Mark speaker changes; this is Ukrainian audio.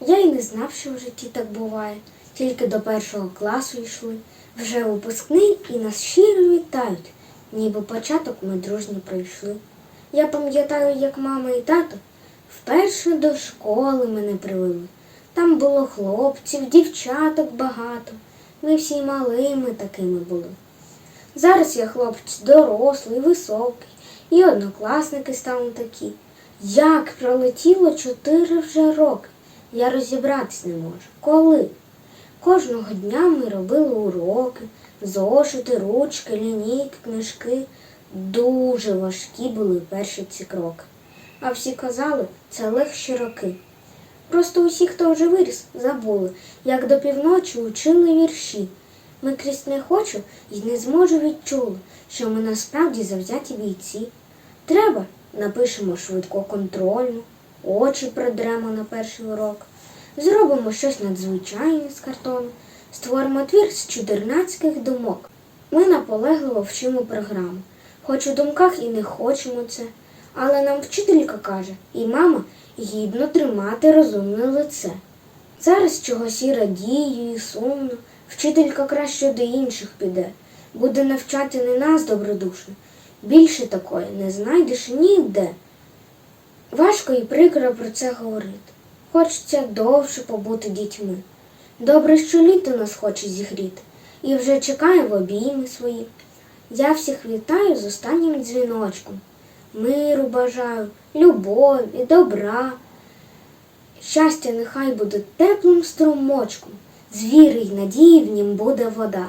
Speaker 1: Я й не знав, що в житті так буває. Тільки до першого класу йшли. Вже випускний і нас щиро вітають, ніби початок ми дружні пройшли. Я пам'ятаю, як мама і тато вперше до школи мене привели. Там було хлопців, дівчаток багато. Ми всі малими такими були. Зараз я хлопець дорослий, високий, і однокласники стали такі. Як пролетіло чотири вже роки, я розібратись не можу. Коли? Кожного дня ми робили уроки, зошити, ручки, лінійки, книжки. Дуже важкі були перші ці кроки. А всі казали, це легші роки. Просто усі, хто вже виріс, забули, як до півночі учили вірші. Ми крізь не хочу і не зможу відчули, що ми насправді завзяті бійці. Треба, напишемо швидко контрольну, очі придремо на перший урок, зробимо щось надзвичайне з картону, створимо твір з чудернацьких думок. Ми наполегливо вчимо програму, хоч у думках і не хочемо це, але нам вчителька каже, і мама гідно тримати розумне лице. Зараз чогось і радію, і сумно, вчителька краще до інших піде, буде навчати не нас добродушно. Більше такої не знайдеш ніде. Важко і прикро про це говорити. Хочеться довше побути дітьми. Добре, що літо нас хоче зігріти, і вже чекає в обійми свої. Я всіх вітаю з останнім дзвіночком. Миру бажаю, любові, добра. Щастя нехай буде теплим струмочком, з віри й надії в нім буде вода.